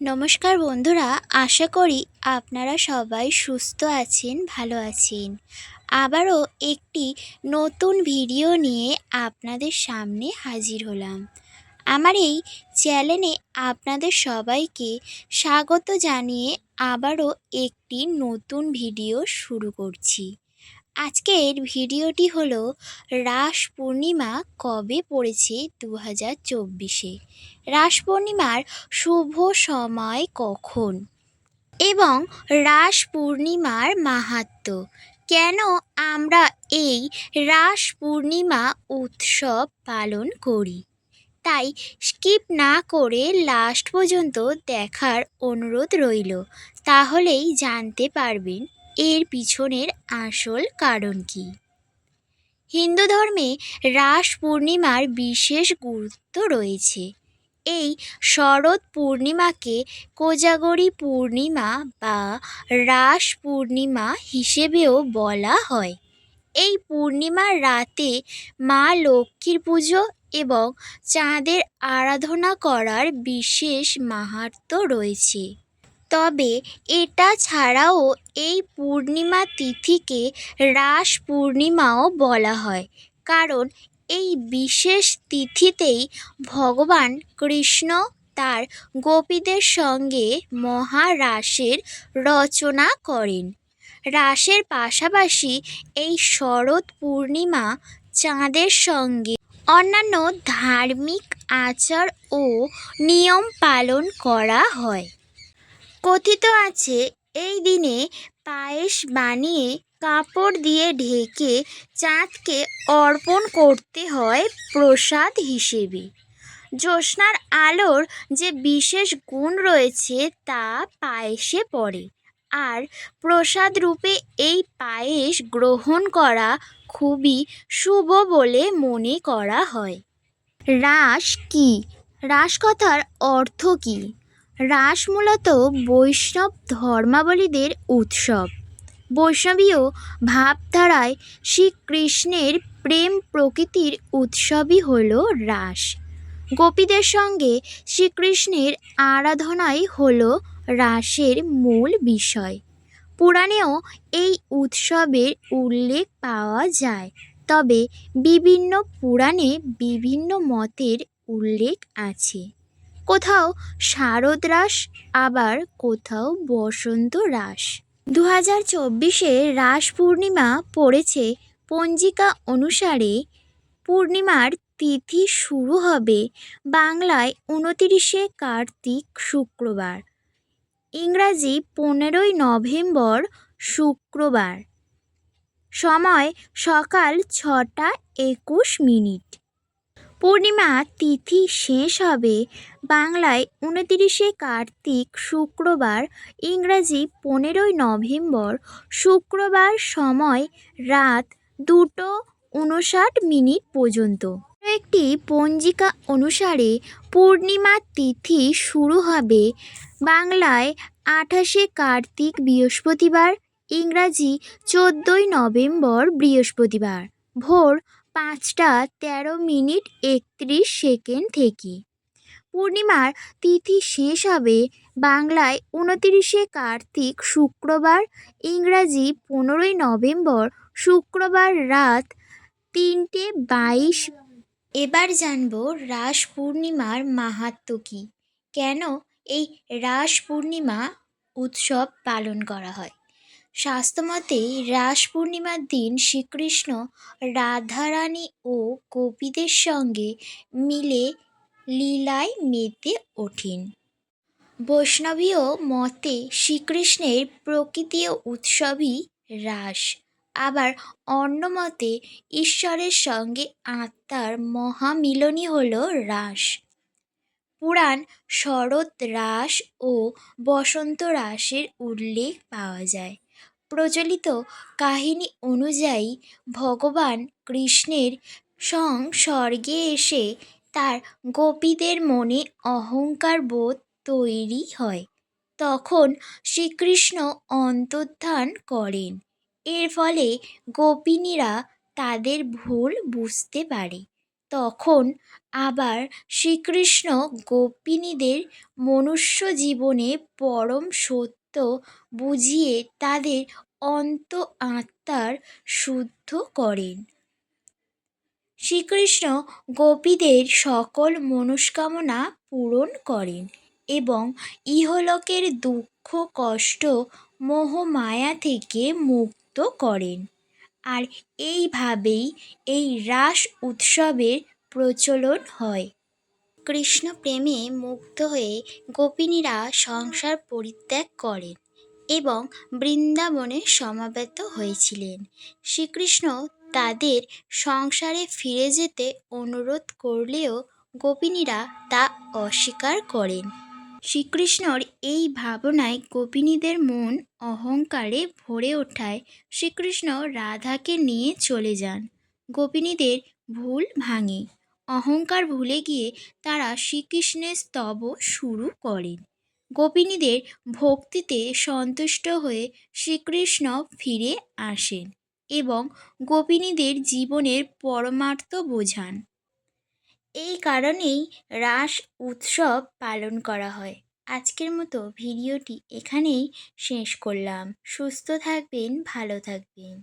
নমস্কার বন্ধুরা, আশা করি আপনারা সবাই সুস্থ আছেন, ভালো আছেন। আবারও একটি নতুন ভিডিও নিয়ে আপনাদের সামনে হাজির হলাম। আমার এই চ্যানেলে আপনাদের সবাইকে স্বাগত জানিয়ে আবারও একটি নতুন ভিডিও শুরু করছি। আজকের ভিডিওটি হলো রাস পূর্ণিমা কবে পড়েছে দু হাজার চব্বিশে? রাস পূর্ণিমার শুভ সময় কখন? এবং রাস পূর্ণিমার মাহাত্ম্য কেন আমরা এই রাস পূর্ণিমা উৎসব পালন করি? তাই স্কিপ না করে লাস্ট পর্যন্ত দেখার অনুরোধ রইল। তাহলেই জানতে পারবেন এর পিছনের আসল কারণ কী? হিন্দু ধর্মে রাস পূর্ণিমার বিশেষ গুরুত্ব রয়েছে। এই শরৎ পূর্ণিমাকে কোজাগরী পূর্ণিমা বা রাস পূর্ণিমা হিসেবেও বলা হয়। এই পূর্ণিমার রাতে মা লক্ষ্মীর পুজো এবং চাঁদের আরাধনা করার বিশেষ মাহাত্ম্য রয়েছে। তবে এটা ছাড়াও এই পূর্ণিমা তিথিকে রাস পূর্ণিমাও বলা হয়। কারণ এই বিশেষ তিথিতেই ভগবান কৃষ্ণ তার গোপীদের সঙ্গে মহারাসের রচনা করেন। রাসের পাশাপাশি এই শরৎ পূর্ণিমা চাঁদের সঙ্গে অন্যান্য ধার্মিক আচার ও নিয়ম পালন করা হয়। কথিত আছে, এই দিনে পায়েস বানিয়ে কাপড় দিয়ে ঢেকে চাঁদকে অর্পণ করতে হয় প্রসাদ হিসেবে। জ্যোৎস্নার আলোর যে বিশেষ গুণ রয়েছে তা পায়েসে পড়ে। আর প্রসাদ রূপে এই পায়েস গ্রহণ করা খুবই শুভ বলে মনে করা হয়। রাস কী? রাস কথার অর্থ কী? রাস মূলত বৈষ্ণব ধর্মাবলীদের উৎসব। বৈষ্ণবীয় ভাবধারায় শ্রীকৃষ্ণের প্রেম প্রকৃতির উৎসবই হল রাস। গোপীদের সঙ্গে শ্রীকৃষ্ণের আরাধনাই হল রাসের মূল বিষয়। পুরাণেও এই উৎসবের উল্লেখ পাওয়া যায়, তবে বিভিন্ন পুরাণে বিভিন্ন মতের উল্লেখ আছে। কোথাও শারদ রাস, আবার কোথাও বসন্ত রাস। দু হাজার চব্বিশে রাস পূর্ণিমা পড়েছে। পঞ্জিকা অনুসারে পূর্ণিমার তিথি শুরু হবে বাংলায় উনতিরিশে কার্তিক শুক্রবার। ইংরাজি পনেরোই নভেম্বর শুক্রবার। সময় সকাল ছটা একুশ মিনিট। পূর্ণিমা তিথি শেষ হবে বাংলায় উনতিরিশে কার্তিক শুক্রবার, ইংরাজি পনেরোই নভেম্বর। শুক্রবার সময় রাত দুটো উনষাট মিনিট পর্যন্ত। একটি পঞ্জিকা অনুসারে পূর্ণিমা তিথি শুরু হবে বাংলায় আঠাশে কার্তিক বৃহস্পতিবার, ইংরাজি চোদ্দোই নভেম্বর বৃহস্পতিবার। ভোর পাঁচটা তেরো মিনিট একত্রিশ সেকেন্ড থেকে। পূর্ণিমার তিথি শেষ হবে বাংলায় উনতিরিশে কার্তিক শুক্রবার, ইংরাজি পনেরোই নভেম্বর শুক্রবার রাত তিনটে বাইশ। এবার জানব রাস পূর্ণিমার মাহাত্ম্য কী? কেন এই রাস পূর্ণিমা উৎসব পালন করা হয়? শাস্ত্রমতে রাস পূর্ণিমার দিন শ্রীকৃষ্ণ রাধারানী ও গোপীদের সঙ্গে মিলে লীলায় মেতে ওঠেন। বৈষ্ণবীয় মতে শ্রীকৃষ্ণের প্রকৃতীয় উৎসবই রাস। আবার অন্য মতে ঈশ্বরের সঙ্গে আত্মার মহামিলনই হল রাস। পুরাণ শরৎ রাস ও বসন্ত রাসের উল্লেখ পাওয়া যায়। প্রচলিত কাহিনী অনুযায়ী ভগবান কৃষ্ণের সং স্বর্গে এসে তার গোপীদের মনে অহংকার বোধ তৈরি হয়। তখন শ্রীকৃষ্ণ অন্তর্ধান করেন। এর ফলে গোপিনীরা তাদের ভুল বুঝতে পারে। তখন আবার শ্রীকৃষ্ণ গোপিনীদের মনুষ্য জীবনে পরম সত্য বুঝিয়ে তাদের অন্ত আত্মার শুদ্ধ করেন। শ্রীকৃষ্ণ গোপীদের সকল মনস্কামনা পূরণ করেন এবং ইহলোকের দুঃখ, কষ্ট মোহমায়া থেকে মুক্ত করেন। আর এইভাবেই এই রাস উৎসবের প্রচলন হয়। কৃষ্ণ প্রেমে মুগ্ধ হয়ে গোপিনীরা সংসার পরিত্যাগ করেন এবং বৃন্দাবনে সমাবেত হয়েছিলেন। শ্রীকৃষ্ণ তাদের সংসারে ফিরে যেতে অনুরোধ করলেও গোপিনীরা তা অস্বীকার করেন। শ্রীকৃষ্ণর এই ভাবনায় গোপিনীদের মন অহংকারে ভরে ওঠায় শ্রীকৃষ্ণ রাধাকে নিয়ে চলে যান। গোপিনীদের ভুল ভাঙে। অহংকার ভুলে গিয়ে তারা শ্রীকৃষ্ণের স্তব শুরু করেন। গোপিনীদের ভক্তিতে সন্তুষ্ট হয়ে শ্রীকৃষ্ণ ফিরে আসেন এবং গোপিনীদের জীবনের পরমার্থ বোঝান। এই কারণেই রাস উৎসব পালন করা হয়। আজকের মতো ভিডিওটি এখানেই শেষ করলাম। সুস্থ থাকবেন, ভালো থাকবেন।